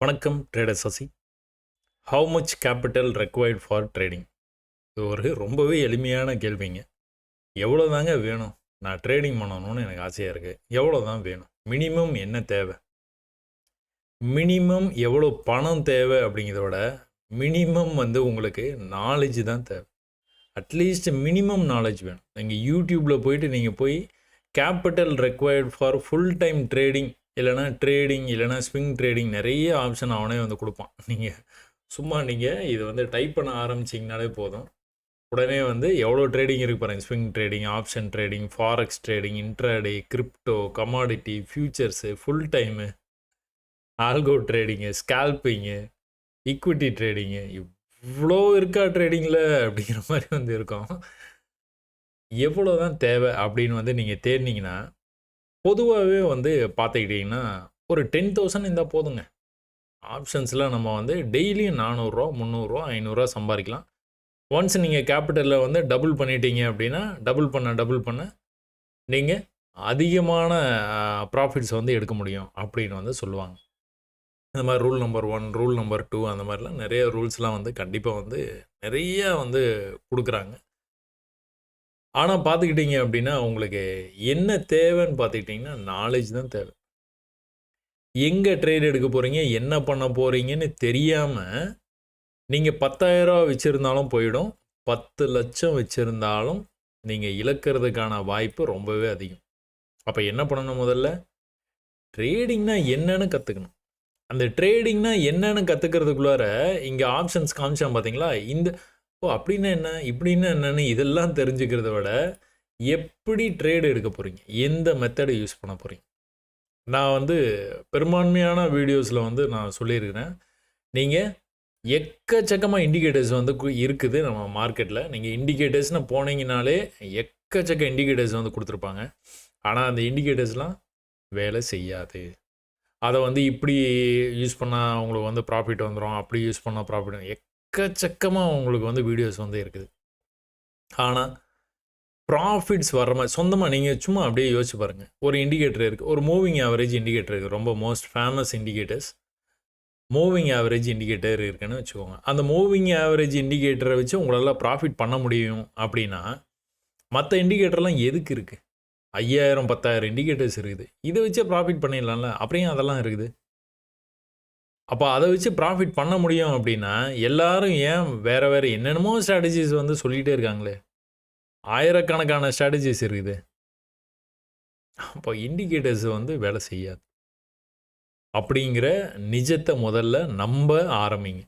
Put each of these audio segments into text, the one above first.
வணக்கம் trader Sasi. How much capital required for trading இது ஒரு ரொம்பவே எளிமையான கேள்விங்க. எவ்வளோ தாங்க வேணும்? நான் ட்ரேடிங் பண்ணணும்னு எனக்கு ஆசையாக இருக்குது எவ்வளோ தான் வேணும்? மினிமம் என்ன தேவை? மினிமம் எவ்வளோ பணம் தேவை அப்படிங்கிறத விட மினிமம் வந்து உங்களுக்கு நாலேஜ் தான் தேவை. அட்லீஸ்ட் மினிமம் நாலேஜ் வேணும். நீங்கள் யூடியூப்பில் போயிட்டு நீங்கள் போய் capital required for full time trading இல்லைனா ட்ரேடிங் இல்லைனா ஸ்விங் ட்ரேடிங் நிறைய ஆப்ஷன் அவனே வந்து கொடுப்பான். நீங்கள் சும்மா நீங்கள் இது வந்து டைப் பண்ண ஆரம்பிச்சிங்கனாலே போதும். உடனே வந்து எவ்வளோ ட்ரேடிங் இருக்கு பாருங்க. Swing trading option trading forex trading intraday crypto commodity futures full time algo trading scalping equity trading இவ்வளோ இருக்கா ட்ரேடிங்கில் அப்படிங்கிற மாதிரி வந்து இருக்கும். எவ்வளோ தான் தேவை அப்படின்னு வந்து நீங்கள் தேடினீங்கன்னா பொதுவாகவே வந்து பார்த்துக்கிட்டிங்கன்னா ஒரு டென் தௌசண்ட் இருந்தால் போதுங்க. ஆப்ஷன்ஸில் நம்ம வந்து டெய்லியும் நானூறுரூவா முந்நூறுரூவா ஐநூறுரூவா சம்பாதிக்கலாம். ஒன்ஸ் நீங்கள் கேபிட்டலில் வந்து டபுள் பண்ணிட்டீங்க அப்படின்னா டபுள் பண்ண டபுள் பண்ண நீங்கள் அதிகமான ப்ராஃபிட்ஸ் வந்து எடுக்க முடியும் அப்படின்னு வந்து சொல்லுவாங்க. இந்த மாதிரி rule number one rule number two அந்த மாதிரிலாம் நிறைய ரூல்ஸ்லாம் வந்து கண்டிப்பாக வந்து நிறைய வந்து கொடுக்குறாங்க. ஆனால் பார்த்துக்கிட்டிங்க அப்படின்னா உங்களுக்கு என்ன தேவைன்னு பார்த்துக்கிட்டிங்கன்னா நாலேஜ் தான் தேவை. எங்கே ட்ரேட் எடுக்க போகிறீங்க என்ன பண்ண போகிறீங்கன்னு தெரியாமல் நீங்கள் பத்தாயிரரூவா வச்சுருந்தாலும் போயிடும். பத்து லட்சம் வச்சுருந்தாலும் நீங்கள் இழக்கிறதுக்கான வாய்ப்பு ரொம்பவே அதிகம். அப்போ என்ன பண்ணணும் முதல்ல? ட்ரேடிங்னா என்னன்னு கற்றுக்கணும் அந்த ட்ரேடிங்னா என்னன்னு கற்றுக்கிறதுக்குள்ளார இங்கே ஆப்ஷன்ஸ் காமிச்சான் பார்த்தீங்களா இந்த ஓ அப்படின்னா என்ன? இப்படின்னா என்னன்னு இதெல்லாம் தெரிஞ்சுக்கிறத விட எப்படி ட்ரேடு எடுக்க போகிறீங்க எந்த மெத்தடை யூஸ் பண்ண போகிறீங்க நான் வந்து பெரும்பான்மையான வீடியோஸில் வந்து நான் சொல்லியிருக்கிறேன். நீங்கள் எக்கச்சக்கமாக இண்டிகேட்டர்ஸ் வந்து கு- இருக்குது நம்ம மார்க்கெட்டில் நீங்கள் இண்டிகேட்டர்ஸ்னு போனீங்கனாலே எக்கச்சக்க இண்டிகேட்டர்ஸ் வந்து கொடுத்துருப்பாங்க. ஆனால் அந்த இண்டிகேட்டர்ஸ்லாம் வேலை செய்யாது. அதை வந்து இப்படி யூஸ் பண்ணால் உங்களுக்கு வந்து ப்ராஃபிட் வந்துடும் அப்படி யூஸ் பண்ணால் ப்ராஃபிட் எக்கச்சக்கமாக உங்களுக்கு வந்து வீடியோஸ் வந்து இருக்குது. ஆனால் ப்ராஃபிட்ஸ் வர மாதிரி சொந்தமாக நீங்கள் சும்மா அப்படியே யோசிச்சு பாருங்கள் ஒரு இண்டிகேட்டர் இருக்குது ஒரு மூவிங் ஆவரேஜ் இண்டிகேட்டர் இருக்குது ரொம்ப most famous indicators moving average indicator இருக்குன்னு வச்சுக்கோங்க. அந்த மூவிங் ஆவரேஜ் இண்டிகேட்டரை வச்சு உங்களால் ப்ராஃபிட் பண்ண முடியும் அப்படின்னா மற்ற இண்டிகேட்டர்லாம் எதுக்கு இருக்குது ஐயாயிரம் பத்தாயிரம் இண்டிகேட்டர்ஸ் இருக்குது. இதை வச்சே ப்ராஃபிட் பண்ணிடலாம்ல. அப்படியும் அதெல்லாம் இருக்குது. அப்போ அதை வச்சு ப்ராஃபிட் பண்ண முடியும் அப்படின்னா எல்லாரும் ஏன் வேறு வேறு என்னென்னமோ ஸ்ட்ராட்டஜிஸ் வந்து சொல்லிகிட்டே இருக்காங்களே? ஆயிரக்கணக்கான ஸ்ட்ராட்டஜிஸ் இருக்குது. அப்போ இண்டிகேட்டர்ஸ் வந்து வேலை செய்யாது. அப்படிங்கிற நிஜத்தை முதல்ல நம்ப ஆரம்பிங்க.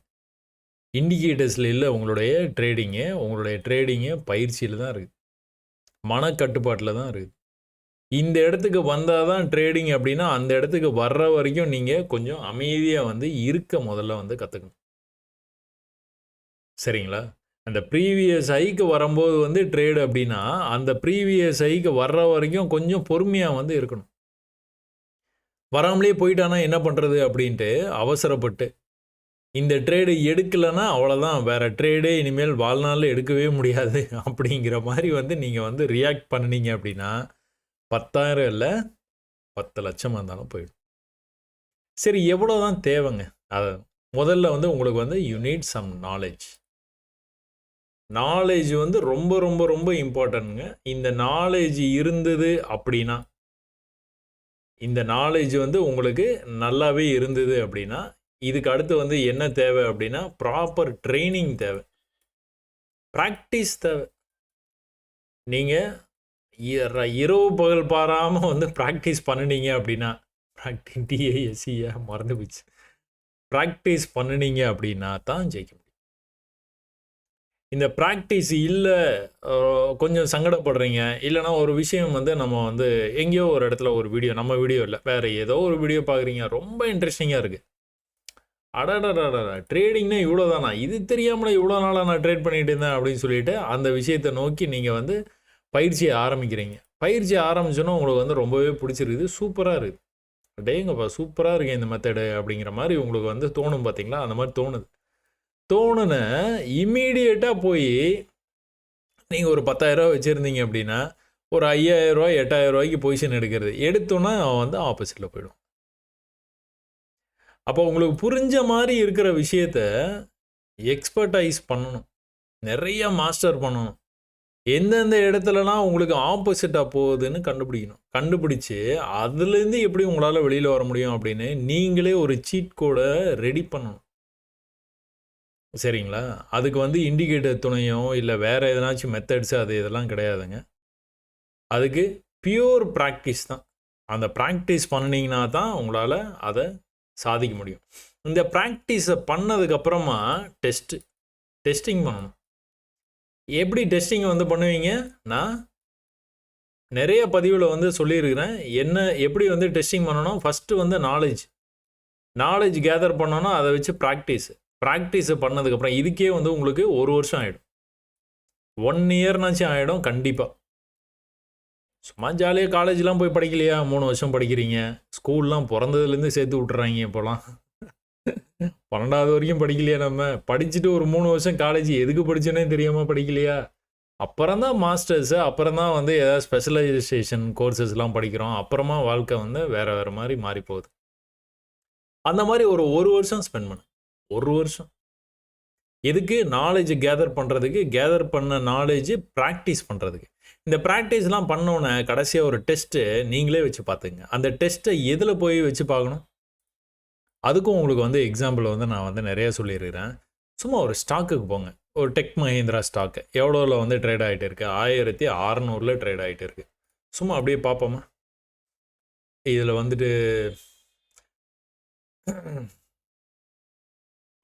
இண்டிகேட்டர்ஸில் இல்லை உங்களுடைய ட்ரேடிங்கு உங்களுடைய ட்ரேடிங்கு பயிற்சியில் தான் இருக்குது மனக்கட்டுப்பாட்டில் தான் இருக்குது இந்த இடத்துக்கு வந்தால் தான் ட்ரேடிங் அப்படின்னா அந்த இடத்துக்கு வர்ற வரைக்கும் நீங்கள் கொஞ்சம் அமைதியாக வந்து இருக்க முதல்ல வந்து கற்றுக்கணும் சரிங்களா? அந்த ப்ரீவியஸ் ஐக்கு வரும்போது வந்து ட்ரேடு அப்படின்னா அந்த ப்ரீவியஸ் ஐக்கு வர்ற வரைக்கும் கொஞ்சம் பொறுமையாக வந்து இருக்கணும். வராமலே போயிட்டானா என்ன பண்ணுறது அப்படின்ட்டு அவசரப்பட்டு இந்த ட்ரேடு எடுக்கலைன்னா அவ்வளோதான் வேறு ட்ரேடே இனிமேல் வாழ்நாளில் எடுக்கவே முடியாது அப்படிங்கிற மாதிரி வந்து நீங்கள் வந்து ரியாக்ட் பண்ணுனீங்க அப்படின்னா பத்தாயிரம் இல்லை பத்து லட்சமாக இருந்தாலும் போயிடும். சரி எவ்வளோ தான் தேவைங்க? அதை முதல்ல வந்து உங்களுக்கு வந்து you need some knowledge knowledge வந்து ரொம்ப ரொம்ப ரொம்ப இம்பார்ட்டன்ட்ங்க இந்த நாலேஜ் இருந்தது அப்படின்னா இந்த நாலேஜ் வந்து உங்களுக்கு நல்லாவே இருந்தது அப்படின்னா இதுக்கு அடுத்து வந்து என்ன தேவை அப்படின்னா ப்ராப்பர் ட்ரைனிங் தேவை. ப்ராக்டிஸ் தேவை. நீங்கள் இரவு பகல் பாராமல் வந்து ப்ராக்டிஸ் பண்ணுனீங்க அப்படின்னா ப்ராக்டி டிஏஎஸ்சியா மறந்து போச்சு. ப்ராக்டிஸ் பண்ணுனீங்க அப்படின்னா தான் ஜெயிக்க முடியும். இந்த ப்ராக்டிஸ் இல்லை கொஞ்சம் சங்கடப்படுறீங்க. இல்லைன்னா ஒரு விஷயம் வந்து நம்ம வந்து எங்கேயோ ஒரு இடத்துல ஒரு வீடியோ நம்ம வீடியோ இல்லை வேறு ஏதோ ஒரு வீடியோ பார்க்குறீங்க. ரொம்ப இன்ட்ரெஸ்டிங்காக இருக்குது அடடடடா ட்ரேடிங்னா இவ்வளோ தானா இது தெரியாமல இவ்வளோ நாளாக நான் ட்ரேட் பண்ணிட்டு இருந்தேன் அப்படின்னு சொல்லிட்டு அந்த விஷயத்தை நோக்கி நீங்கள் வந்து பயிற்சியை ஆரம்பிக்கிறீங்க. பயிற்சி ஆரம்பிச்சோன்னா உங்களுக்கு வந்து ரொம்பவே பிடிச்சிருக்குது. சூப்பராக இருக்குது டேங்கப்பா சூப்பராக இருக்கு இந்த மெத்தடு அப்படிங்கிற மாதிரி உங்களுக்கு வந்து தோணும் பார்த்தீங்களா அந்த மாதிரி தோணுது. தோணுன இம்மீடியட்டாக போய் நீங்கள் ஒரு பத்தாயிரரூவா வச்சுருந்தீங்க அப்படின்னா ஒரு ஐயாயிரரூவா எட்டாயிரரூவாய்க்கு பொசிஷன் எடுக்கிறது. எடுத்தோன்னா அவன் வந்து ஆப்போசிட்டில் போயிடும். அப்போ உங்களுக்கு புரிஞ்ச மாதிரி இருக்கிற விஷயத்த எக்ஸ்பர்டைஸ் பண்ணணும். நிறைய மாஸ்டர் பண்ணணும். எந்தெந்த இடத்துலலாம் உங்களுக்கு ஆப்போசிட்டாக போகுதுன்னு கண்டுபிடிக்கணும். கண்டுபிடிச்சு அதுலேருந்து எப்படி உங்களால் வெளியில் வர முடியும் அப்படின்னு நீங்களே ஒரு சீட் கோடை ரெடி பண்ணணும். சரிங்களா? அதுக்கு வந்து இண்டிகேட்டர் துணையோ இல்லை வேறு எதனாச்சும் மெத்தட்ஸு அது இதெல்லாம் கிடையாதுங்க. அதுக்கு பியூர் ப்ராக்டிஸ் தான். அந்த ப்ராக்டிஸ் பண்ணினீங்கன்னா தான் உங்களால் அதை சாதிக்க முடியும். இந்த ப்ராக்டிஸை பண்ணதுக்கப்புறமா டெஸ்ட்டு டெஸ்டிங் பண்ணணும். எப்படி டெஸ்டிங் வந்து பண்ணுவீங்க? நான் நிறைய பதிவில் வந்து சொல்லியிருக்கிறேன். என்ன எப்படி வந்து டெஸ்டிங் பண்ணணும்? ஃபஸ்ட்டு வந்து நாலேஜ் நாலேஜ் கேதர் பண்ணணும் அதை வச்சு ப்ராக்டிஸ் ப்ராக்டிஸ் பண்ணதுக்கப்புறம் இதுக்கே வந்து உங்களுக்கு ஒரு வருஷம் ஆகிடும் ஒன் இயர்னாச்சும் ஆகிடும் கண்டிப்பாக சும்மா ஜாலியாக காலேஜ்லாம் போய் படிக்கலையா? மூணு வருஷம் படிக்கிறீங்க. ஸ்கூல்லாம் பிறந்ததுலேருந்து சேர்த்து விட்டுறாங்க இப்போலாம். பன்னெண்டாவது வரைக்கும் படிக்கலையா நம்ம? படிச்சுட்டு ஒரு மூணு வருஷம் காலேஜ் எதுக்கு படிச்சோன்னே தெரியாமல் படிக்கலையா? அப்புறம் தான் மாஸ்டர்ஸு அப்புறம் தான் வந்து ஏதாவது ஸ்பெஷலைசேஷன் கோர்சஸ்லாம் படிக்கிறோம். அப்புறமா வாழ்க்கை வந்து வேறு வேறு மாதிரி மாறி போகுது அந்த மாதிரி ஒரு ஒரு வருஷம் ஸ்பெண்ட் பண்ணேன் ஒரு வருஷம். எதுக்கு? நாலேஜ் கேதர் பண்ணுறதுக்கு கேதர் பண்ண நாலேஜ் ப்ராக்டிஸ் பண்ணுறதுக்கு இந்த ப்ராக்டிஸ்லாம் பண்ணோன்னே கடைசியாக ஒரு டெஸ்ட்டு நீங்களே வச்சு பார்த்துங்க அந்த டெஸ்ட்டை எதில் போய் வச்சு பார்க்கணும்? அதுக்கும் உங்களுக்கு வந்து எக்ஸாம்பிள் வந்து நான் வந்து நிறைய சொல்லியிருக்கிறேன். சும்மா ஒரு ஸ்டாக்குக்கு போங்க. ஒரு டெக் மஹேந்திரா ஸ்டாக்கு எவ்வளோவில் வந்து ட்ரேட் ஆகிட்டு இருக்கு? ஆயிரத்தி அறநூறில் ட்ரேட் ஆகிட்டு இருக்கு. சும்மா அப்படியே பார்ப்போமா? இதில் வந்துட்டு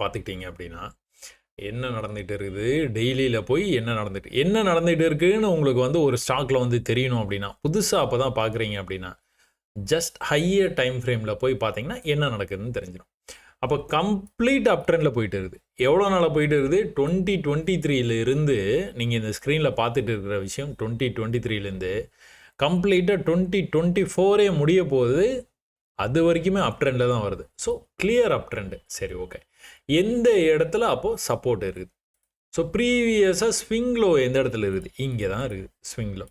பார்த்துக்கிட்டீங்க அப்படின்னா என்ன நடந்துகிட்டு இருக்குது? டெய்லியில் போய் என்ன நடந்துட்டு என்ன நடந்துகிட்டு இருக்குன்னு உங்களுக்கு வந்து ஒரு ஸ்டாக்கில் வந்து தெரியணும் அப்படின்னா புதுசாக அப்போ தான் பார்க்குறீங்க அப்படின்னா ஜஸ்ட் ஹையர் டைம் ஃப்ரேமில் போய் பார்த்தீங்கன்னா என்ன நடக்குதுன்னு தெரிஞ்சிடும். அப்போ கம்ப்ளீட் அப் ட்ரெண்டில் போயிட்டு இருக்குது. எவ்வளோ நாளாக போயிட்டு இருக்குது? டுவெண்ட்டி டுவெண்ட்டி த்ரீலேருந்து நீங்கள் இந்த ஸ்க்ரீனில் பார்த்துட்டு இருக்கிற விஷயம் டுவெண்ட்டி டுவெண்ட்டி த்ரீலேருந்து கம்ப்ளீட்டாக டுவெண்ட்டி டுவெண்ட்டி ஃபோரே முடிய போகுது. அது வரைக்குமே அப் ட்ரெண்டில் தான் வருது. ஸோ கிளியர் அப் ட்ரெண்டு சரி ஓகே எந்த இடத்துல அப்போது சப்போர்ட் இருக்குது? ஸோ ப்ரீவியஸாக ஸ்விங்லோ எந்த இடத்துல இருக்குது? இங்கே தான் இருக்குது ஸ்விங்லோ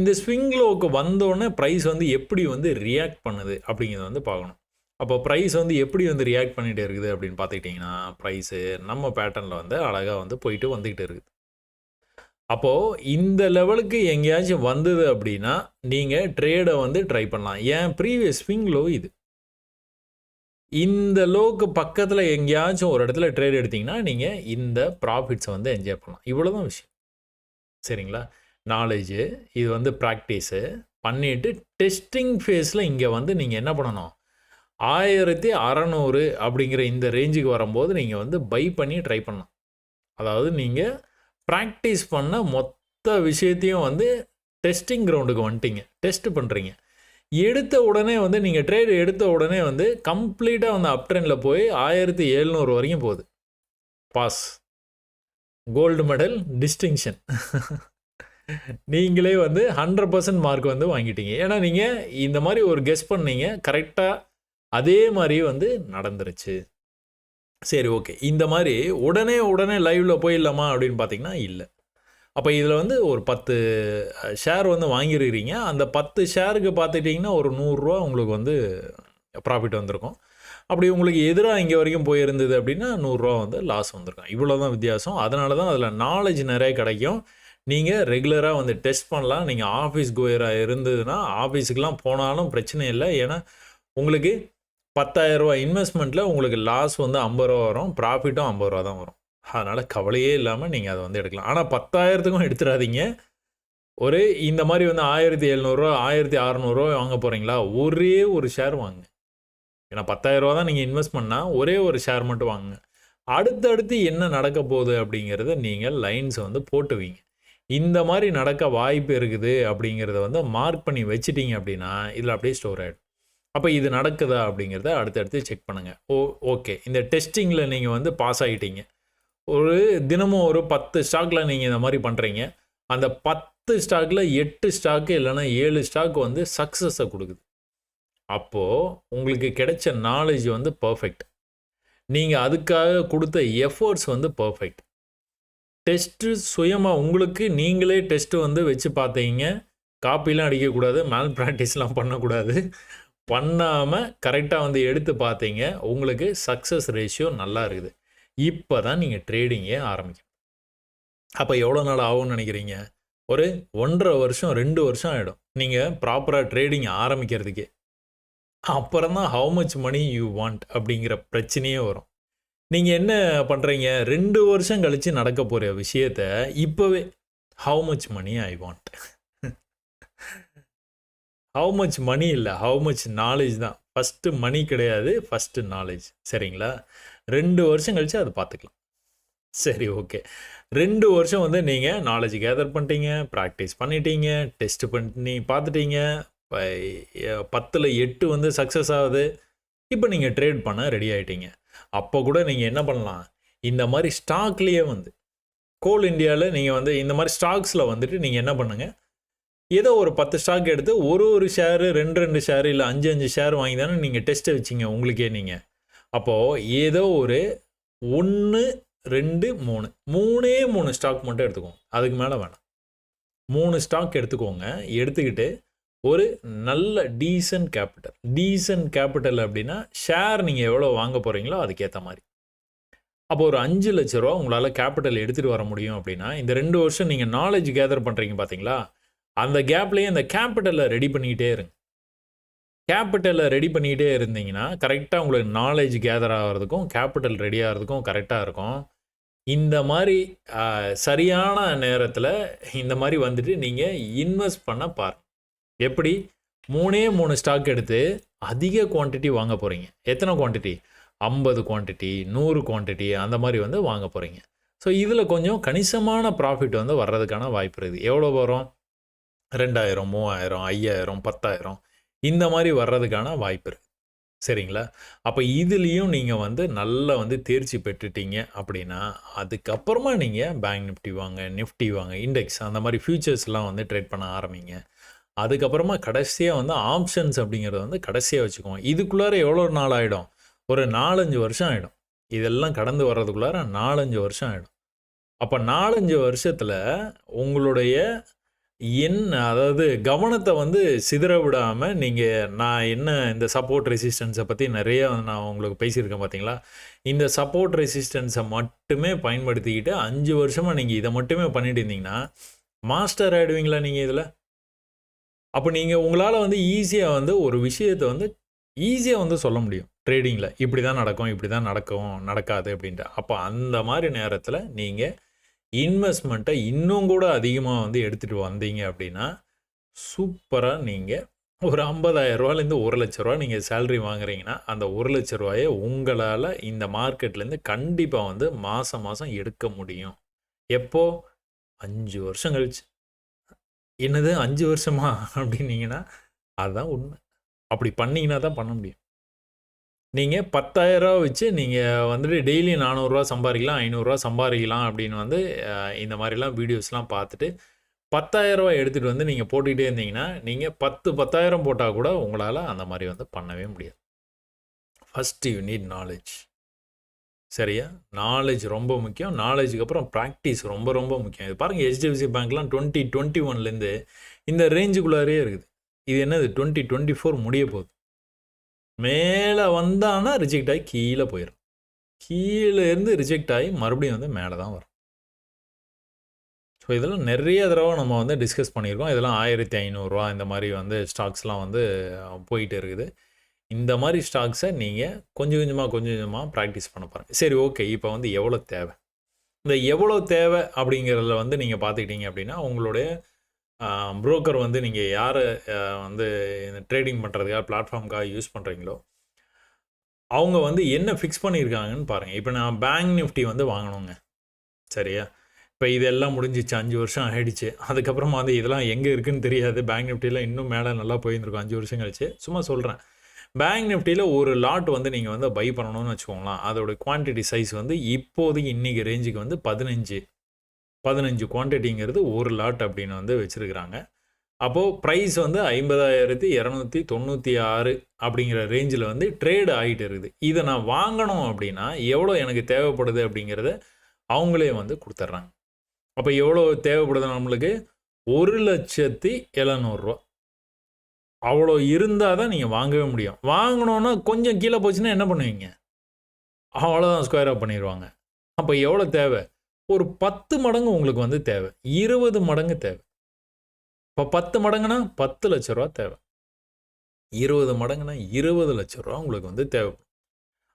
இந்த ஸ்விங் லோவுக்கு வந்தோடனே ப்ரைஸ் வந்து எப்படி வந்து ரியாக்ட் பண்ணுது அப்படிங்கிறத வந்து பார்க்கணும். அப்போ ப்ரைஸ் வந்து எப்படி வந்து ரியாக்ட் பண்ணிகிட்டே இருக்குது அப்படின்னு பார்த்துக்கிட்டிங்கன்னா ப்ரைஸு நம்ம பேட்டர்னில் வந்து அழகாக வந்து போயிட்டு வந்துக்கிட்டு இருக்குது. அப்போது இந்த லெவலுக்கு எங்கேயாச்சும் வந்தது அப்படின்னா நீங்கள் ட்ரேடை வந்து ட்ரை பண்ணலாம். ஏன்? ப்ரீவியஸ் ஸ்விங் லோ இது. இந்த லோக்கு பக்கத்தில் எங்கேயாச்சும் ஒரு இடத்துல ட்ரேட் எடுத்திங்கன்னா நீங்கள் இந்த ப்ராஃபிட்ஸை வந்து என்ஜாய் பண்ணலாம். இவ்வளோ தான் விஷயம். சரிங்களா? நாலேஜு இது வந்து ப்ராக்டிஸு பண்ணிவிட்டு டெஸ்டிங் ஃபேஸில் இங்கே வந்து நீங்கள் என்ன பண்ணணும்? ஆயிரத்தி அறநூறு அப்படிங்கிற இந்த ரேஞ்சுக்கு வரும்போது நீங்கள் வந்து பை பண்ணி ட்ரை பண்ணலாம் அதாவது நீங்கள் ப்ராக்டிஸ் பண்ண மொத்த விஷயத்தையும் வந்து டெஸ்டிங் கிரவுண்டுக்கு வந்துட்டீங்க. டெஸ்ட் பண்ணுறீங்க எடுத்த உடனே வந்து நீங்கள் ட்ரேடு எடுத்த உடனே வந்து கம்ப்ளீட்டாக வந்து அப்ட்ரெண்டில் போய் ஆயிரத்தி எழுநூறு வரைக்கும் போகுது. பாஸ் கோல்டு மெடல் டிஸ்டிங்ஷன் நீங்களே வந்து ஹண்ட்ரட் பர்சன்ட் மார்க் வந்து வாங்கிட்டீங்க. ஏன்னா நீங்கள் இந்த மாதிரி ஒரு கெஸ் பண்ணீங்க கரெக்டாக அதே மாதிரி வந்து நடந்துருச்சு. சரி ஓகே இந்த மாதிரி உடனே உடனே லைவில் போயிடலாமா அப்படின்னு பார்த்தீங்கன்னா இல்லை. அப்போ இதில் வந்து ஒரு பத்து ஷேர் வந்து வாங்கியிருக்கிறீங்க அந்த பத்து ஷேருக்கு பார்த்துட்டிங்கன்னா ஒரு நூறுரூவா உங்களுக்கு வந்து ப்ராஃபிட் வந்திருக்கும். அப்படி உங்களுக்கு எதிராக இங்கே வரைக்கும் போயிருந்தது அப்படின்னா நூறுரூவா வந்து லாஸ் வந்திருக்கும். இவ்வளோ தான் வித்தியாசம். அதனால தான் அதில் நாலேஜ் நிறைய கிடைக்கும். நீங்கள் ரெகுலராக வந்து டெஸ்ட் பண்ணலாம். நீங்கள் ஆஃபீஸ் கோயராக இருந்ததுன்னா ஆஃபீஸுக்கெலாம் போனாலும் பிரச்சனை இல்லை. ஏன்னா உங்களுக்கு பத்தாயிரரூபா இன்வெஸ்ட்மெண்ட்டில் உங்களுக்கு லாஸ் வந்து ஐம்பது ரூபா வரும். ப்ராஃபிட்டும் ஐம்பது ரூபா தான் வரும். அதனால் கவலையே இல்லாமல் நீங்கள் அதை வந்து எடுக்கலாம். ஆனால் பத்தாயிரத்துக்கும் எடுத்துடாதீங்க. ஒரு இந்த மாதிரி வந்து ஆயிரத்தி எழுநூறுவா ஆயிரத்தி அறநூறுவா வாங்க போகிறீங்களா ஒரே ஒரு ஷேர் வாங்க ஏன்னா பத்தாயிரரூபா தான் நீங்கள் இன்வெஸ்ட் பண்ணால் ஒரே ஒரு ஷேர் மட்டும் வாங்க அடுத்தடுத்து என்ன நடக்க போகுது அப்படிங்கிறத நீங்கள் லைன்ஸ் வந்து போட்டுவீங்க. இந்த மாதிரி நடக்க வாய்ப்பு இருக்குது அப்படிங்கிறத வந்து மார்க் பண்ணி வச்சிட்டிங்க அப்படின்னா இதில் அப்படியே ஸ்டோர் ஆகிடும் அப்போ இது நடக்குதா அப்படிங்கிறத அடுத்தடுத்து செக் பண்ணுங்கள் ஓ ஓகே இந்த டெஸ்டிங்கில் நீங்கள் வந்து பாஸ் ஆகிட்டீங்க ஒரு தினமும் ஒரு பத்து ஸ்டாக்கில் நீங்கள் இந்த மாதிரி பண்ணுறீங்க அந்த பத்து ஸ்டாக்கில் எட்டு ஸ்டாக்கு இல்லைன்னா ஏழு ஸ்டாக் வந்து சக்ஸஸை கொடுக்குது. அப்போது உங்களுக்கு கிடைச்ச நாலேஜ் வந்து பர்ஃபெக்ட் நீங்கள் அதுக்காக கொடுத்த எஃபர்ட்ஸ் வந்து பர்ஃபெக்ட் டெஸ்ட்டு சுயமாக உங்களுக்கு நீங்களே டெஸ்ட்டு வந்து வச்சு பார்த்தீங்க. காப்பிலாம் அடிக்கக்கூடாது மேல் ப்ராக்டிஸ்லாம் பண்ணக்கூடாது. பண்ணாமல் கரெக்டாக வந்து எடுத்து பார்த்தீங்க உங்களுக்கு சக்ஸஸ் ரேஷியோ நல்லா இருக்குது. இப்போ தான் நீங்கள் ட்ரேடிங்கே ஆரம்பிக்கும் அப்போ எவ்வளோ நாள் ஆகும்னு நினைக்கிறீங்க? ஒரு ஒன்றரை வருஷம் ரெண்டு வருஷம் ஆகிடும் நீங்கள் ப்ராப்பராக ட்ரேடிங் ஆரம்பிக்கிறதுக்கே. அப்புறம் தான் how much money you want அப்படிங்கிற பிரச்சனையே வரும். நீங்கள் என்ன பண்ணுறீங்க ரெண்டு வருஷம் கழித்து நடக்க போகிற விஷயத்த இப்போவே how much money I want how much money இல்லை ஹவு மச் நாலேஜ் தான். ஃபஸ்ட்டு மணி கிடையாது ஃபஸ்ட்டு நாலேஜ் சரிங்களா? ரெண்டு வருஷம் கழித்து அதை பார்த்துக்கலாம். சரி ஓகே ரெண்டு வருஷம் வந்து நீங்கள் நாலேஜ் கேதர் பண்ணிட்டீங்க ப்ராக்டிஸ் பண்ணிட்டீங்க டெஸ்ட் பண்ணி பார்த்துட்டீங்க. பத்தில் எட்டு வந்து சக்ஸஸ் ஆகுது. இப்போ நீங்கள் ட்ரேட் பண்ண ரெடி ஆகிட்டீங்க அப்போ கூட நீங்கள் என்ன பண்ணலாம்? இந்த மாதிரி ஸ்டாக்லேயே வந்து கோல் இந்தியாவில் நீங்கள் வந்து இந்த மாதிரி ஸ்டாக்ஸில் வந்துட்டு நீங்கள் என்ன பண்ணுங்கள் ஏதோ ஒரு பத்து ஸ்டாக் எடுத்து ஒரு ஒரு ஷேரு ரெண்டு ரெண்டு ஷேரு இல்லை அஞ்சு அஞ்சு ஷேர் வாங்கி தானே நீங்கள் டெஸ்ட்டை வச்சிங்க உங்களுக்கே நீங்கள் அப்போது ஏதோ ஒரு ஒன்று ரெண்டு மூணு மூணே மூணு ஸ்டாக் மட்டும் எடுத்துக்கோங்க. அதுக்கு மேலே வேணாம். மூணு ஸ்டாக் எடுத்துக்கோங்க. எடுத்துக்கிட்டு ஒரு நல்ல டீசன்ட் கேபிட்டல் டீசன்ட் கேபிட்டல் அப்படின்னா ஷேர் நீங்கள் எவ்வளோ வாங்க போகிறீங்களோ அதுக்கேற்ற மாதிரி. அப்போ ஒரு அஞ்சு லட்ச ரூபா உங்களால் கேபிட்டல் எடுத்துகிட்டு வர முடியும் அப்படின்னா இந்த ரெண்டு வருஷம் நீங்கள் நாலேஜ் கேதர் பண்ணுறீங்க பார்த்தீங்களா அந்த கேப்லேயே இந்த கேபிட்டலை ரெடி பண்ணிக்கிட்டே இருங்க. கேபிட்டலை ரெடி பண்ணிக்கிட்டே இருந்தீங்கன்னா கரெக்டாக உங்களுக்கு நாலேஜ் கேதர் ஆகிறதுக்கும் கேபிட்டல் ரெடி ஆகிறதுக்கும் கரெக்டாக இருக்கும். இந்த மாதிரி சரியான நேரத்தில் இந்த மாதிரி வந்துட்டு நீங்கள் இன்வெஸ்ட் பண்ண பாருங்க. எப்படி? மூணே மூணு ஸ்டாக் எடுத்து அதிக குவான்டிட்டி வாங்க போகிறீங்க எத்தனை குவான்டிட்டி ஐம்பது குவான்டிட்டி நூறு குவான்டிட்டி அந்த மாதிரி வந்து வாங்க போகிறீங்க ஸோ இதில் கொஞ்சம் கணிசமான ப்ராஃபிட் வந்து வர்றதுக்கான வாய்ப்பு இருக்குது. எவ்வளோ வரும்? ரெண்டாயிரம் மூவாயிரம் ஐயாயிரம் பத்தாயிரம் இந்த மாதிரி வர்றதுக்கான வாய்ப்பு இருக்குது சரிங்களா? அப்போ இதுலேயும் நீங்கள் வந்து நல்லா வந்து தேர்ச்சி பெற்றுட்டீங்க அப்படின்னா அதுக்கப்புறமா நீங்கள் பேங்க் நிஃப்டி வாங்க நிஃப்டி வாங்க இண்டெக்ஸ் அந்த மாதிரி ஃபியூச்சர்ஸ்லாம் வந்து ட்ரேட் பண்ண ஆரம்பிங்க. அதுக்கப்புறமா கடைசியாக வந்து ஆப்ஷன்ஸ் அப்படிங்கிறத வந்து கடைசியாக வச்சுக்குவோம். இதுக்குள்ளார எவ்வளோ நாள் ஆகிடும் ஒரு நாலஞ்சு வருஷம் ஆகிடும் இதெல்லாம் கடந்து வர்றதுக்குள்ளார நாலஞ்சு வருஷம் ஆகிடும் அப்போ நாலஞ்சு வருஷத்தில் உங்களுடைய என்ன அதாவது கவனத்தை வந்து சிதற விடாமல் நீங்கள் நான் என்ன இந்த சப்போர்ட் ரெசிஸ்டன்ஸை பற்றி நிறைய நான் உங்களுக்கு பேசியிருக்கேன் பார்த்தீங்களா இந்த சப்போர்ட் ரெசிஸ்டன்ஸை மட்டுமே பயன்படுத்திக்கிட்டு அஞ்சு வருஷமாக நீங்கள் இதை மட்டுமே பண்ணிட்டு இருந்தீங்கன்னா மாஸ்டர் ஆகிடுவீங்களா நீங்கள் இதில்? அப்போ நீங்கள் உங்களால் வந்து ஈஸியாக வந்து ஒரு விஷயத்தை வந்து ஈஸியாக வந்து சொல்ல முடியும். ட்ரேடிங்கில் இப்படி தான் நடக்கும் இப்படி தான் நடக்கும் நடக்காது அப்படின்ட்டு. அப்போ அந்த மாதிரி நேரத்தில் நீங்கள் இன்வெஸ்ட்மெண்ட்டை இன்னும் கூட அதிகமாக வந்து எடுத்துகிட்டு வந்தீங்க அப்படின்னா சூப்பராக நீங்கள் ஒரு ஐம்பதாயிரம் ரூபாலேருந்து ஒரு லட்ச ரூபா நீங்கள் சேல்ரி வாங்குறீங்கன்னா அந்த ஒரு லட்ச ரூபாயை உங்களால் இந்த மார்க்கெட்லேருந்து கண்டிப்பாக வந்து மாதம் மாதம் எடுக்க முடியும். எப்போது அஞ்சு வருஷம் கழிச்சு. என்னது அஞ்சு வருஷமா அப்படின்னீங்கன்னா அதுதான் உண்மை. அப்படி பண்ணிங்கன்னா தான் பண்ண முடியும். நீங்கள் பத்தாயிரரூவா வச்சு நீங்கள் வந்துட்டு டெய்லி நானூறுரூவா சம்பாதிக்கலாம் ஐநூறுரூவா சம்பாதிக்கலாம் அப்படின்னு வந்து இந்த மாதிரிலாம் வீடியோஸ்லாம் பார்த்துட்டு பத்தாயிரரூவா எடுத்துகிட்டு வந்து நீங்கள் போட்டுக்கிட்டே இருந்தீங்கன்னா நீங்கள் பத்து பத்தாயிரம் போட்டால் கூட உங்களால் அந்த மாதிரி வந்து பண்ணவே முடியாது. ஃபஸ்ட்டு யூ நீட் நாலேஜ் சரியா? நாலேஜ் ரொம்ப முக்கியம். நாலேஜுக்கு அப்புறம் ப்ராக்டிஸ் ரொம்ப ரொம்ப முக்கியம். இது பாருங்கள் ஹெச்டிஎஃப்சி பேங்க்லாம் டுவெண்ட்டி டுவெண்ட்டி ஒன்லேருந்து இந்த ரேஞ்சுக்குள்ளாரே இருக்குது. இது என்னது? டுவெண்ட்டி டுவெண்ட்டி ஃபோர் முடிய போகுது. மேலே வந்தான்னா ரிஜெக்ட் ஆகி கீழே போயிடும் கீழேருந்து ரிஜெக்ட் ஆகி மறுபடியும் வந்து மேலே தான் வரும். ஸோ இதெல்லாம் நிறைய தடவை நம்ம வந்து டிஸ்கஸ் பண்ணியிருக்கோம். இதெல்லாம் ஆயிரத்தி ஐநூறுரூவா இந்த மாதிரி வந்து ஸ்டாக்ஸ்லாம் வந்து போயிட்டு இருக்குது. இந்த மாதிரி ஸ்டாக்ஸை நீங்கள் கொஞ்சம் கொஞ்சமாக கொஞ்சம் கொஞ்சமாக ப்ராக்டிஸ் பண்ண பாருங்கள் சரி ஓகே இப்போ வந்து எவ்வளோ தேவை? இந்த எவ்வளோ தேவை அப்படிங்கிறதுல வந்து நீங்கள் பார்த்துக்கிட்டீங்க அப்படின்னா உங்களுடைய ப்ரோக்கர் வந்து நீங்கள் யார் வந்து இந்த ட்ரேடிங் பண்ணுறதுக்காக பிளாட்ஃபார்முக்காக யூஸ் பண்ணுறீங்களோ அவங்க வந்து என்ன ஃபிக்ஸ் பண்ணியிருக்காங்கன்னு பாருங்கள் இப்போ நான் பேங்க் நிஃப்டி வந்து வாங்கணுங்க. சரியா? இப்போ இதெல்லாம் முடிஞ்சிச்சு அஞ்சு வருஷம் ஆகிடுச்சு அதுக்கப்புறமா வந்து இதெல்லாம் எங்கே இருக்குதுன்னு தெரியாது. பேங்க் நிஃப்டியில் இன்னும் மேலே நல்லா போயிருந்துருக்கும் அஞ்சு வருஷம் கழிச்சு. சும்மா சொல்கிறேன் பேங்க் நிஃப்டியில் ஒரு லாட் வந்து நீங்கள் வந்து பை பண்ணணும்னு வச்சுக்கோங்களேன். அதோட குவான்டிட்டி சைஸ் வந்து இப்போதைக்கு இன்றைக்கி ரேஞ்சுக்கு வந்து பதினஞ்சு. பதினஞ்சு குவான்டிட்டிங்கிறது ஒரு லாட் அப்படின்னு வந்து வச்சுருக்கிறாங்க. அப்போது ப்ரைஸ் வந்து ஐம்பதாயிரத்தி இரநூத்தி தொண்ணூற்றி ஆறு அப்படிங்கிற ரேஞ்சில் வந்து ட்ரேடு ஆகிட்டு இருக்குது. இதை நான் வாங்கணும் அப்படின்னா எவ்வளோ எனக்கு தேவைப்படுது அப்படிங்கிறத அவங்களே வந்து கொடுத்துட்றாங்க. அப்போ எவ்வளோ தேவைப்படுது நம்மளுக்கு? ஒரு லட்சத்தி எழுநூறுரூவா அவ்வளோ இருந்தால் தான் நீங்கள் வாங்கவே முடியும். வாங்கினோன்னா கொஞ்சம் கீழே போச்சுன்னா என்ன பண்ணுவீங்க? அவ்வளோதான் ஸ்கொயர் அப் பண்ணிடுவாங்க அப்போ எவ்வளோ தேவை? ஒரு பத்து மடங்கு உங்களுக்கு வந்து தேவை. இருபது மடங்கு தேவை. இப்போ பத்து மடங்குனா பத்து லட்ச ரூபா தேவை. இருபது மடங்குனா இருபது லட்ச ரூபா உங்களுக்கு வந்து தேவைப்படும்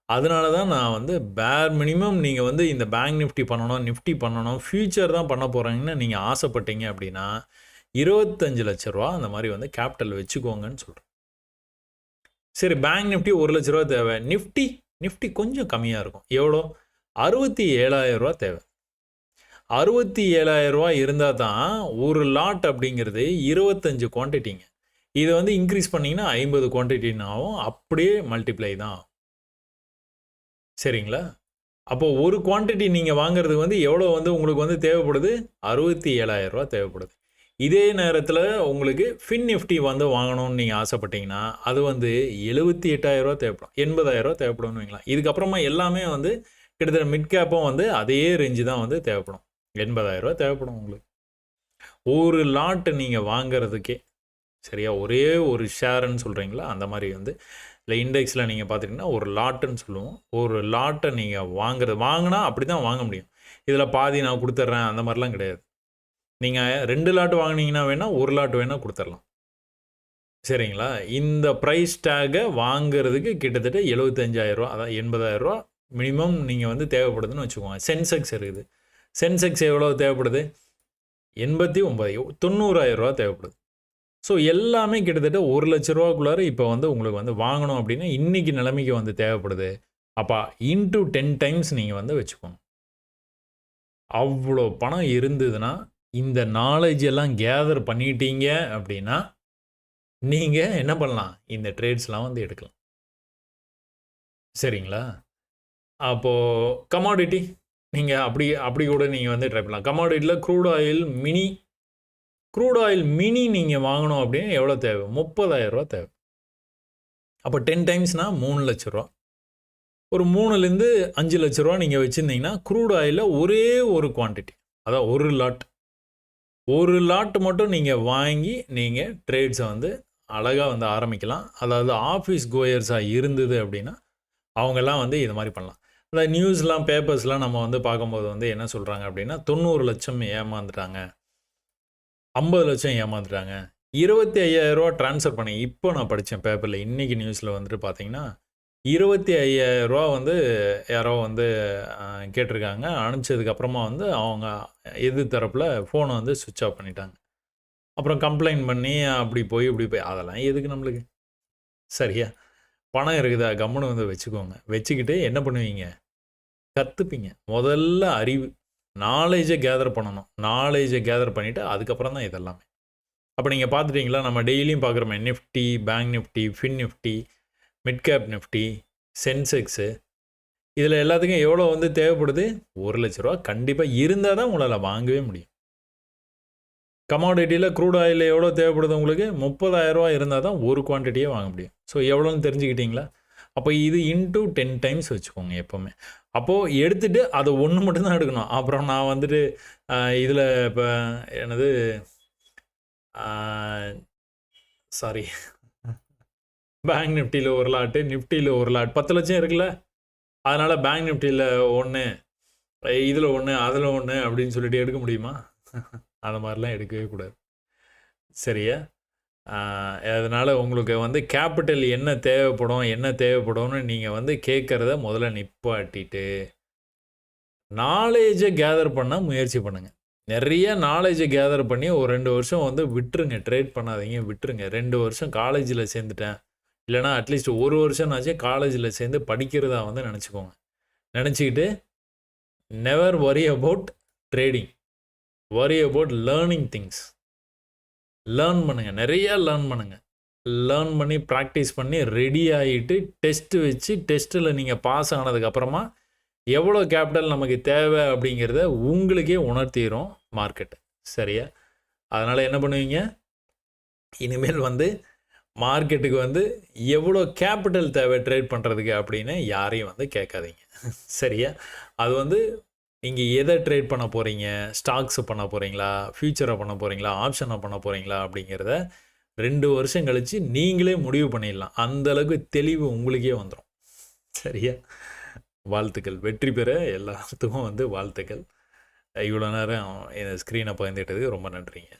அதனால தான் நான் வந்து பேர் மினிமம் நீங்கள் வந்து இந்த பேங்க் நிஃப்டி பண்ணணும் நிஃப்டி பண்ணணும் ஃப்யூச்சர் தான் பண்ண போகிறீங்கன்னு நீங்கள் ஆசைப்பட்டீங்க அப்படின்னா இருபத்தஞ்சு லட்ச ரூபா அந்த மாதிரி வந்து கேபிட்டல் வச்சுக்கோங்கன்னு சொல்கிறேன் சரி பேங்க் நிஃப்டி ஒரு லட்ச ரூபா தேவை. நிஃப்டி நிஃப்டி கொஞ்சம் கம்மியாக இருக்கும். எவ்வளோ? அறுபத்தி ஏழாயிரம் ரூபா தேவை. அறுபத்தி ஏழாயிரம் ரூபா இருந்தால் தான் ஒரு லாட் அப்படிங்கிறது இருபத்தஞ்சு குவான்டிட்டிங்க இதை வந்து இன்க்ரீஸ் பண்ணிங்கன்னா ஐம்பது குவான்டிட்டின்னு ஆகும். அப்படியே மல்டிப்ளை தான் சரிங்களா? அப்போது ஒரு குவான்டிட்டி நீங்கள் வாங்குறதுக்கு வந்து எவ்வளோ வந்து உங்களுக்கு வந்து தேவைப்படுது? அறுபத்தி ஏழாயிரம் ரூபா தேவைப்படுது. இதே நேரத்தில் உங்களுக்கு ஃபின் நிஃப்டி வந்து வாங்கணும்னு நீங்கள் ஆசைப்பட்டீங்கன்னா அது வந்து எழுபத்தி எட்டாயிரரூவா தேவைப்படும். எண்பதாயிரரூவா தேவைப்படும்னு வைங்களேன். இதுக்கப்புறமா எல்லாமே வந்து கிட்டத்தட்ட மிட் கேப்பும் வந்து அதே ரேஞ்சு தான் வந்து தேவைப்படும். எண்பதாயிரரூவா தேவைப்படும் உங்களுக்கு. ஒரு லாட்டு நீங்கள் வாங்கிறதுக்கே சரியா? ஒரே ஒரு ஷேருன்னு சொல்கிறீங்களா அந்த மாதிரி வந்து இல்லை இண்டெக்ஸில் நீங்கள் பார்த்துட்டிங்கன்னா ஒரு லாட்டுன்னு சொல்லுவோம். ஒரு லாட்டை நீங்கள் வாங்குறது வாங்கினா அப்படி தான் வாங்க முடியும். இதில் பாதி நான் கொடுத்துட்றேன் அந்த மாதிரிலாம் கிடையாது. நீங்கள் ரெண்டு லாட் வாங்கினீங்கன்னா வேணால் ஒரு லாட் வேணால் கொடுத்துடலாம். சரிங்களா? இந்த ப்ரைஸ் டேகை வாங்கிறதுக்கு கிட்டத்தட்ட எழுபத்தஞ்சாயிரரூவா அதான் எண்பதாயிரரூவா மினிமம் நீங்கள் வந்து தேவைப்படுதுன்னு வச்சுக்கோங்க. சென்செக்ஸ் இருக்குது. சென்செக்ஸ் எவ்வளோ தேவைப்படுது? எண்பத்தி ஒம்பது தொண்ணூறாயிரரூவா தேவைப்படுது. ஸோ எல்லாமே கிட்டத்தட்ட ஒரு லட்ச ரூபாக்குள்ளார இப்போ வந்து உங்களுக்கு வந்து வாங்கணும் அப்படின்னா இன்றைக்கி நிலைமைக்கு வந்து தேவைப்படுது. அப்போ இன்ட்டு டென் டைம்ஸ் நீங்கள் வந்து வச்சுக்கோங்க. அவ்வளோ பணம் இருந்ததுன்னா இந்த நாலேஜ் எல்லாம் கேதர் பண்ணிட்டீங்க அப்படின்னா நீங்கள் என்ன பண்ணலாம்? இந்த ட்ரேட்ஸ்லாம் வந்து எடுக்கலாம். சரிங்களா? அப்போது கமாடிட்டி நீங்கள் அப்படி அப்படி கூட நீங்கள் வந்து ட்ரை பண்ணலாம். கமாடிட்டியில் crude oil mini crude oil mini நீங்கள் வாங்கணும் அப்படின்னு எவ்வளோ தேவை? முப்பதாயிரரூவா தேவை. அப்போ டென் டைம்ஸ்னால் மூணு லட்ச ரூபா. ஒரு மூணுலேருந்து அஞ்சு லட்ச ரூபா நீங்கள் வச்சுருந்தீங்கன்னா க்ரூட் ஆயிலில் ஒரே ஒரு குவான்டிட்டி அதான் ஒரு லாட் ஒரு லாட் மட்டும் நீங்கள் வாங்கி நீங்கள் ட்ரேட்ஸை வந்து அழகாக வந்து ஆரம்பிக்கலாம். அதாவது ஆஃபீஸ் கோயர்ஸாக இருந்தது அப்படின்னா அவங்கெல்லாம் வந்து இது மாதிரி பண்ணலாம். அந்த நியூஸ்லாம் பேப்பர்ஸ்லாம் நம்ம வந்து பார்க்கும்போது வந்து என்ன சொல்கிறாங்க அப்படின்னா தொண்ணூறு லட்சம் ஏமாந்துட்டாங்க. ஐம்பது லட்சம் ஏமாந்துட்டாங்க. இருபத்தி ஐயாயிரரூவா ட்ரான்ஸ்ஃபர் பண்ணி இப்போ நான் படித்தேன் பேப்பரில் இன்றைக்கி நியூஸில் வந்துட்டு பார்த்தீங்கன்னா இருபத்தி ஐயாயிரரூவா வந்து யாரோ வந்து கேட்டிருக்காங்க. அனுப்பிச்சதுக்கப்புறமா வந்து அவங்க எது தரப்பில் ஃபோனை வந்து சுவிட்ச் ஆஃப் பண்ணிட்டாங்க. அப்புறம் கம்ப்ளைண்ட் பண்ணி அப்படி போய் இப்படி போய் அதெல்லாம் எதுக்கு நம்மளுக்கு? சரியா? பணம் இருக்குதா? கம்முன்னு வந்து வச்சுக்கோங்க. வச்சுக்கிட்டு என்ன பண்ணுவீங்க? கற்றுப்பீங்க முதல்ல அறிவு நாலேஜை கேதர் பண்ணணும். நாலேஜை கேதர் பண்ணிவிட்டு அதுக்கப்புறம் தான் இதெல்லாமே. அப்போ நீங்கள் பார்த்துட்டீங்களா? நம்ம டெய்லியும் பார்க்குறோமே. Nifty bank Nifty fin Nifty mid cap Nifty Sensex இதில் எல்லாத்துக்கும் எவ்வளோ வந்து தேவைப்படுது? ஒரு லட்ச ரூபா. கண்டிப்பாக இருந்தால் தான் உங்களால் வாங்கவே முடியும். கமாடிட்டியில் க்ரூட் ஆயில் எவ்வளோ தேவைப்படுது உங்களுக்கு? முப்பதாயிரரூவா இருந்தால் தான் ஒரு குவான்டிட்டியே வாங்க முடியும். ஸோ எவ்வளோன்னு தெரிஞ்சுக்கிட்டீங்களா? அப்போ இது இன்ட்டு டென் டைம்ஸ் வச்சுக்கோங்க எப்போவுமே. அப்போது எடுத்துகிட்டு அதை ஒன்று மட்டும்தான் எடுக்கணும். அப்புறம் நான் வந்துட்டு இதில் இப்போ என்னது சாரி பேங்க் நிஃப்டியில் ஒரு லாட்டு நிஃப்டியில் ஒரு லாட் பத்து லட்சம் இருக்குல்ல? அதனால் பேங்க் நிஃப்டியில் ஒன்று இதில் ஒன்று அதில் ஒன்று அப்படின்னு சொல்லிட்டு எடுக்க முடியுமா? அந்த மாதிரிலாம் எடுக்கவே கூடாது. சரியா? அதனால் உங்களுக்கு வந்து கேபிட்டல் என்ன தேவைப்படும் என்ன தேவைப்படும்னு நீங்கள் வந்து கேட்குறத முதல்ல நிப்பாட்டிட்டு நாலேஜை கேதர் பண்ண முயற்சி பண்ணுங்கள் நிறைய நாலேஜை கேதர் பண்ணி ஒரு ரெண்டு வருஷம் வந்து விட்டுருங்க. ட்ரேட் பண்ணாதீங்க விட்டுருங்க. ரெண்டு வருஷம் காலேஜில் சேர்ந்துட்டேன். இல்லைனா அட்லீஸ்ட் ஒரு வருஷம் ஆச்சு காலேஜில் சேர்ந்து படிக்கிறதா வந்து நினச்சிக்கோங்க. நினச்சிக்கிட்டு never worry about trading worry about learning things learn பண்ணுங்கள் நிறையா லேர்ன் பண்ணுங்கள் லேர்ன் பண்ணி ப்ராக்டிஸ் பண்ணி ரெடி ஆகிட்டு டெஸ்ட்டு வச்சு டெஸ்ட்டில் நீங்கள் பாஸ் ஆனதுக்கப்புறமா எவ்வளோ கேபிட்டல் நமக்கு தேவை அப்படிங்கிறத உங்களுக்கே உணர்த்திடும் மார்க்கெட்டு சரியா? அதனால் என்ன பண்ணுவீங்க? இனிமேல் வந்து மார்க்கெட்டுக்கு வந்து எவ்வளோ கேபிட்டல் தேவை ட்ரேட் பண்ணுறதுக்கு அப்படின்னு யாரையும் வந்து கேட்காதீங்க. சரியா? அது வந்து நீங்கள் எதை ட்ரேட் பண்ண போகிறீங்க ஸ்டாக்ஸை பண்ண போகிறீங்களா ஃப்யூச்சரை பண்ண போகிறீங்களா ஆப்ஷனை பண்ண போகிறீங்களா அப்படிங்கிறத ரெண்டு வருஷம் கழித்து நீங்களே முடிவு பண்ணிடலாம். அந்தளவுக்கு தெளிவு உங்களுக்கே வந்துடும் சரியா? வாழ்த்துக்கள். வெற்றி பெற எல்லாத்துக்கும் வந்து வாழ்த்துக்கள். இவ்வளோ நேரம் இந்த ஸ்க்ரீனை பகிர்ந்துட்டது ரொம்ப நன்றிங்க.